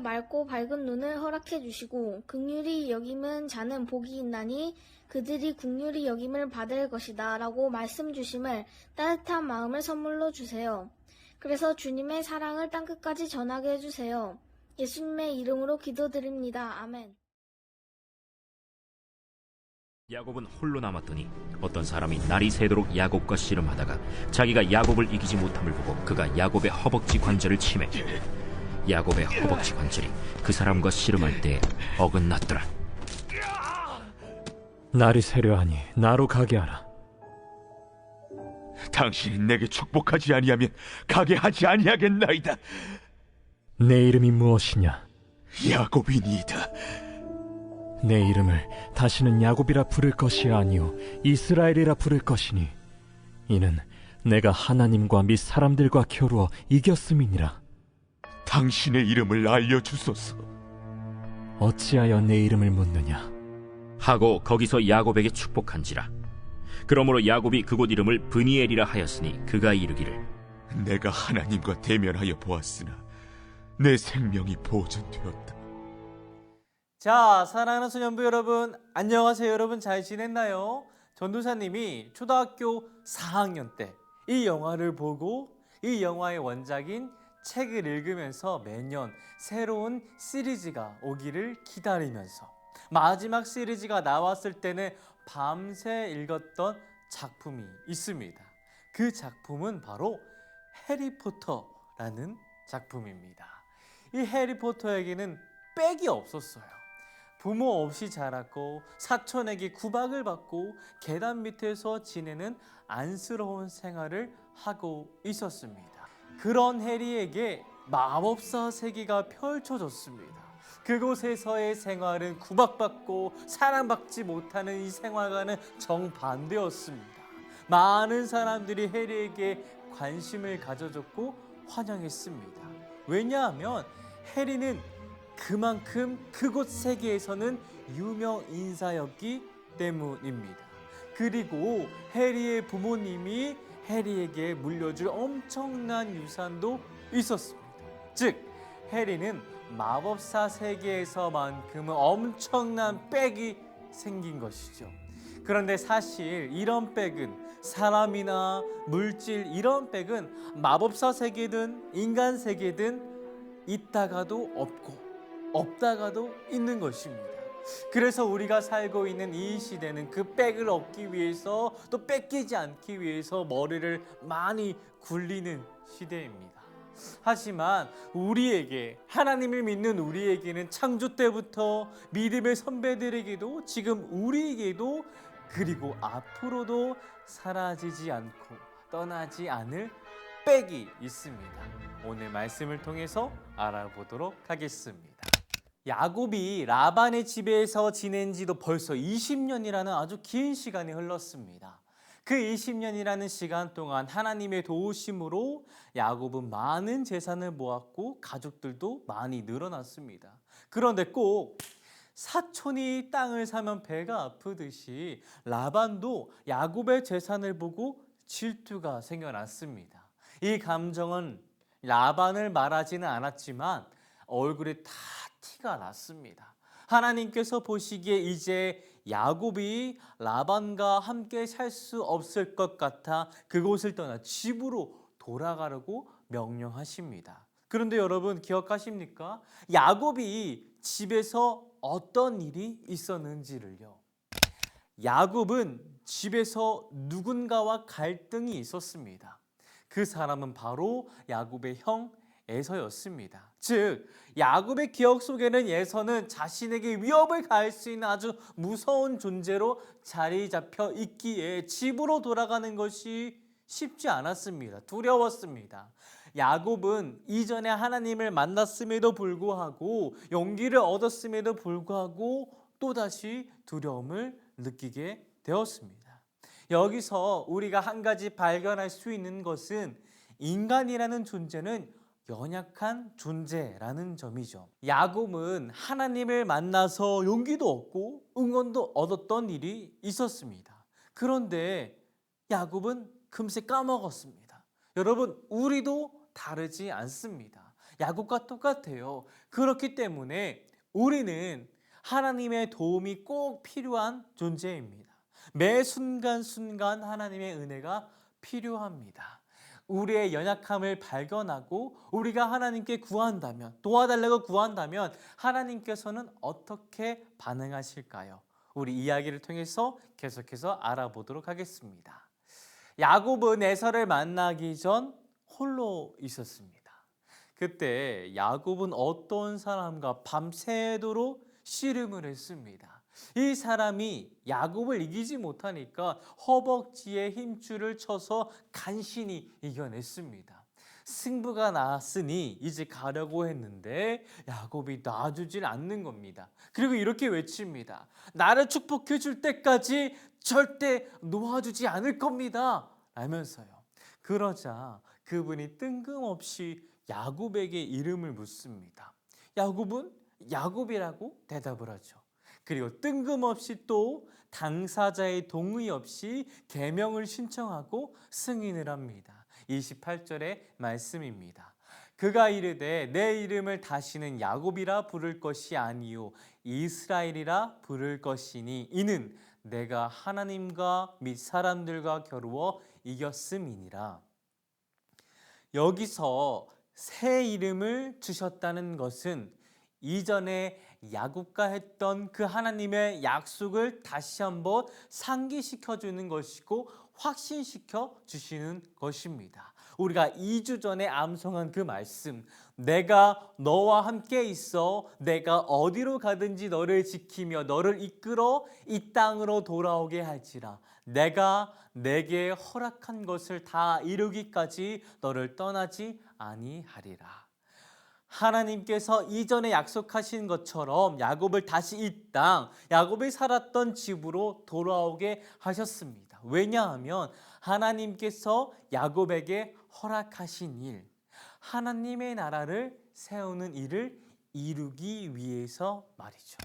맑고 밝은 눈을 허락해 주시고 극률이 여김은 자는 복이 있나니 그들이 국률이 여김을 받을 것이다 라고 말씀 주심을 따뜻한 마음을 선물로 주세요. 그래서 주님의 사랑을 땅끝까지 전하게 해주세요. 예수님의 이름으로 기도드립니다. 아멘. 야곱은 홀로 남았더니 어떤 사람이 날이 새도록 야곱과 씨름하다가 자기가 야곱을 이기지 못함을 보고 그가 야곱의 허벅지 관절을 치매 야곱의 허벅지 관절이 그 사람과 씨름할 때 어긋났더라 날이 새려하니 나로 가게 하라. 당신이 내게 축복하지 아니하면 가게 하지 아니하겠나이다. 내 이름이 무엇이냐? 야곱이니이다. 내 이름을 다시는 야곱이라 부를 것이 아니요 이스라엘이라 부를 것이니 이는 내가 하나님과 및 사람들과 겨루어 이겼음이니라 당신의 이름을 알려주소서. 어찌하여 내 이름을 묻느냐 하고 거기서 야곱에게 축복한지라 그러므로 야곱이 그곳 이름을 브니엘이라 하였으니 그가 이르기를 내가 하나님과 대면하여 보았으나 내 생명이 보존되었다. 자, 사랑하는 소년부 여러분, 안녕하세요. 여러분 잘 지냈나요? 전도사님이 초등학교 4학년 때 이 영화를 보고 이 영화의 원작인 책을 읽으면서 매년 새로운 시리즈가 오기를 기다리면서 마지막 시리즈가 나왔을 때는 밤새 읽었던 작품이 있습니다. 그 작품은 바로 해리포터라는 작품입니다. 이 해리포터에게는 백이 없었어요. 부모 없이 자랐고 사촌에게 구박을 받고 계단 밑에서 지내는 안쓰러운 생활을 하고 있었습니다. 그런 해리에게 마법사 세계가 펼쳐졌습니다. 그곳에서의 생활은 구박받고 사랑받지 못하는 이 생활과는 정반대였습니다. 많은 사람들이 해리에게 관심을 가져줬고 환영했습니다. 왜냐하면 해리는 그만큼 그곳 세계에서는 유명 인사였기 때문입니다. 그리고 해리의 부모님이 해리에게 물려줄 엄청난 유산도 있었습니다. 즉, 해리는 마법사 세계에서만큼은 엄청난 백이 생긴 것이죠. 그런데 사실 이런 백은 사람이나 물질 이런 백은 마법사 세계든 인간 세계든 있다가도 없고 없다가도 있는 것입니다. 그래서 우리가 살고 있는 이 시대는 그 백을 얻기 위해서 또 뺏기지 않기 위해서 머리를 많이 굴리는 시대입니다. 하지만 우리에게 하나님을 믿는 우리에게는 창조 때부터 믿음의 선배들에게도 지금 우리에게도 그리고 앞으로도 사라지지 않고 떠나지 않을 백이 있습니다. 오늘 말씀을 통해서 알아보도록 하겠습니다. 야곱이 라반의 집에서 지낸 지도 벌써 20년이라는 아주 긴 시간이 흘렀습니다. 그 20년이라는 시간 동안 하나님의 도우심으로 야곱은 많은 재산을 모았고 가족들도 많이 늘어났습니다. 그런데 꼭 사촌이 땅을 사면 배가 아프듯이 라반도 야곱의 재산을 보고 질투가 생겨났습니다. 이 감정은 라반을 말하지는 않았지만 얼굴에 다 티가 났습니다. 하나님께서 보시기에 이제 야곱이 라반과 함께 살 수 없을 것 같아 그곳을 떠나 집으로 돌아가려고 명령하십니다. 그런데 여러분 기억하십니까? 야곱이 집에서 어떤 일이 있었는지를요. 야곱은 집에서 누군가와 갈등이 있었습니다. 그 사람은 바로 야곱의 형 에서였습니다. 즉 야곱의 기억 속에는 에서는 자신에게 위협을 가할 수 있는 아주 무서운 존재로 자리 잡혀 있기에 집으로 돌아가는 것이 쉽지 않았습니다. 두려웠습니다. 야곱은 이전에 하나님을 만났음에도 불구하고 용기를 얻었음에도 불구하고 또다시 두려움을 느끼게 되었습니다. 여기서 우리가 한 가지 발견할 수 있는 것은 인간이라는 존재는 연약한 존재라는 점이죠. 야곱은 하나님을 만나서 용기도 얻고 응원도 얻었던 일이 있었습니다. 그런데 야곱은 금세 까먹었습니다. 여러분, 우리도 다르지 않습니다. 야곱과 똑같아요. 그렇기 때문에 우리는 하나님의 도움이 꼭 필요한 존재입니다. 매 순간순간 하나님의 은혜가 필요합니다. 우리의 연약함을 발견하고 우리가 하나님께 구한다면 도와달라고 구한다면 하나님께서는 어떻게 반응하실까요? 우리 이야기를 통해서 계속해서 알아보도록 하겠습니다. 야곱은 에서를 만나기 전 홀로 있었습니다. 그때 야곱은 어떤 사람과 밤새도록 씨름을 했습니다. 이 사람이 야곱을 이기지 못하니까 허벅지에 힘줄을 쳐서 간신히 이겨냈습니다. 승부가 났으니 이제 가려고 했는데 야곱이 놔주질 않는 겁니다. 그리고 이렇게 외칩니다. 나를 축복해 줄 때까지 절대 놓아주지 않을 겁니다. 라면서요. 그러자 그분이 뜬금없이 야곱에게 이름을 묻습니다. 야곱은 야곱이라고 대답을 하죠. 그리고 뜬금없이 또 당사자의 동의 없이 계명을 신청하고 승인을 합니다. 28절의 말씀입니다. 그가 이르되 내 이름을 다시는 야곱이라 부를 것이 아니요 이스라엘이라 부를 것이니 이는 내가 하나님과 및 사람들과 겨루어 이겼음이니라. 여기서 새 이름을 주셨다는 것은 이전에 야곱과 했던 그 하나님의 약속을 다시 한번 상기시켜 주는 것이고 확신시켜 주시는 것입니다. 우리가 2주 전에 암송한 그 말씀, 내가 너와 함께 있어 내가 어디로 가든지 너를 지키며 너를 이끌어 이 땅으로 돌아오게 할지라. 내가 내게 허락한 것을 다 이루기까지 너를 떠나지 아니하리라. 하나님께서 이전에 약속하신 것처럼 야곱을 다시 이 땅, 야곱이 살았던 집으로 돌아오게 하셨습니다. 왜냐하면 하나님께서 야곱에게 허락하신 일, 하나님의 나라를 세우는 일을 이루기 위해서 말이죠.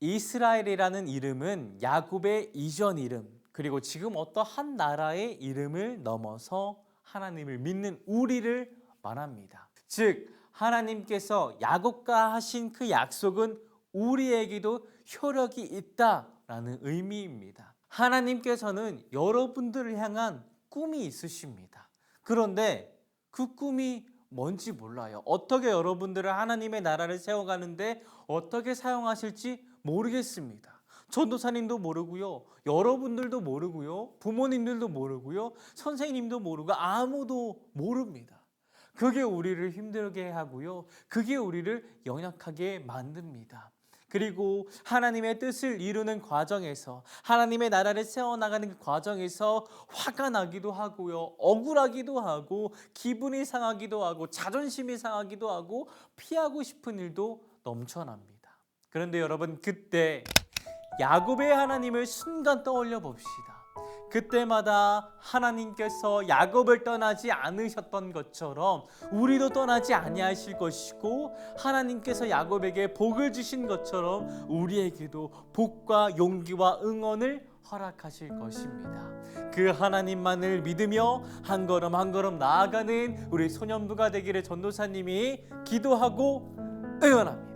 이스라엘이라는 이름은 야곱의 이전 이름, 그리고 지금 어떠한 나라의 이름을 넘어서 하나님을 믿는 우리를 말합니다. 즉, 하나님께서 야곱과 하신 그 약속은 우리에게도 효력이 있다라는 의미입니다. 하나님께서는 여러분들을 향한 꿈이 있으십니다. 그런데 그 꿈이 뭔지 몰라요. 어떻게 여러분들을 하나님의 나라를 세워가는데 어떻게 사용하실지 모르겠습니다. 전도사님도 모르고요. 여러분들도 모르고요. 부모님들도 모르고요. 선생님도 모르고 아무도 모릅니다. 그게 우리를 힘들게 하고요. 그게 우리를 연약하게 만듭니다. 그리고 하나님의 뜻을 이루는 과정에서 하나님의 나라를 세워나가는 그 과정에서 화가 나기도 하고요. 억울하기도 하고 기분이 상하기도 하고 자존심이 상하기도 하고 피하고 싶은 일도 넘쳐납니다. 그런데 여러분 그때 야곱의 하나님을 순간 떠올려 봅시다. 그때마다 하나님께서 야곱을 떠나지 않으셨던 것처럼 우리도 떠나지 아니하실 것이고 하나님께서 야곱에게 복을 주신 것처럼 우리에게도 복과 용기와 응원을 허락하실 것입니다. 그 하나님만을 믿으며 한 걸음 한 걸음 나아가는 우리 소년부가 되기를 전도사님이 기도하고 응원합니다.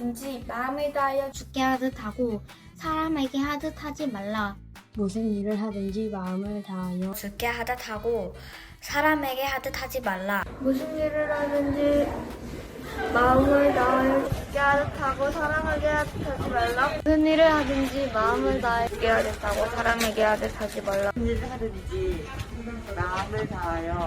일을 하든지 마음을 다하여 죽게 하듯 하고 사람에게 하듯 하지 말라. 무슨 일을 하든지 마음을 다하여 죽게 하듯 하고 사람에게 하듯 하지 말라. 무슨 일을 하든지 마음을 다하여 죽게 하듯 하고 사람에게 하듯 하지 말라. 무슨 일을 하든지 마음을 다하여 죽게 하듯 하고 사람에게 하듯 하지 말라.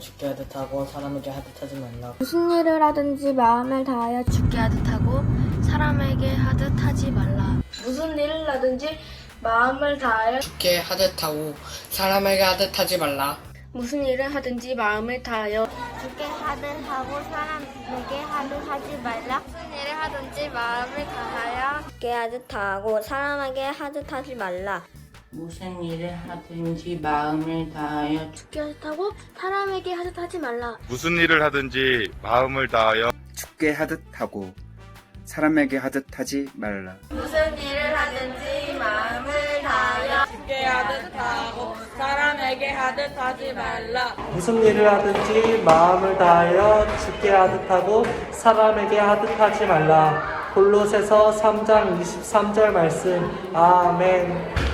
죽게 하듯 하고 사람에게 하듯 하지 말라. 무슨 일을 하든지 마음을 다하여 죽게 하듯 하고 사람에게 하듯 하지 말라. 무슨 일을 하든지 마음을 다하여 죽게 하듯 하고 사람에게 하듯 하지 말라. 무슨 일을 하든지 마음을 다하여 죽게 하듯 하고 사람에게 하듯 하지 말라. 무슨 일을 하든지 마음을 다하여 죽게 하듯 하고 사람에게 하듯 하지 말라. 무슨 일을 하든지 마음을 다하여 죽게 하듯 하고 사람에게 하듯 하지 말라. 무슨 일을 하든지 마음을 다하여 죽게 하듯 하고 사람에게 하듯 하지 말라. 무슨 일을 하든지 마음을 다하여 죽게 하듯 하고 사람에게 하듯 하지 말라. 무슨 일을 하든지 마음을 다하여 죽게 하듯 하고 사람에게 하듯 하지 말라. 골로새서 3장 23절 말씀. 아멘.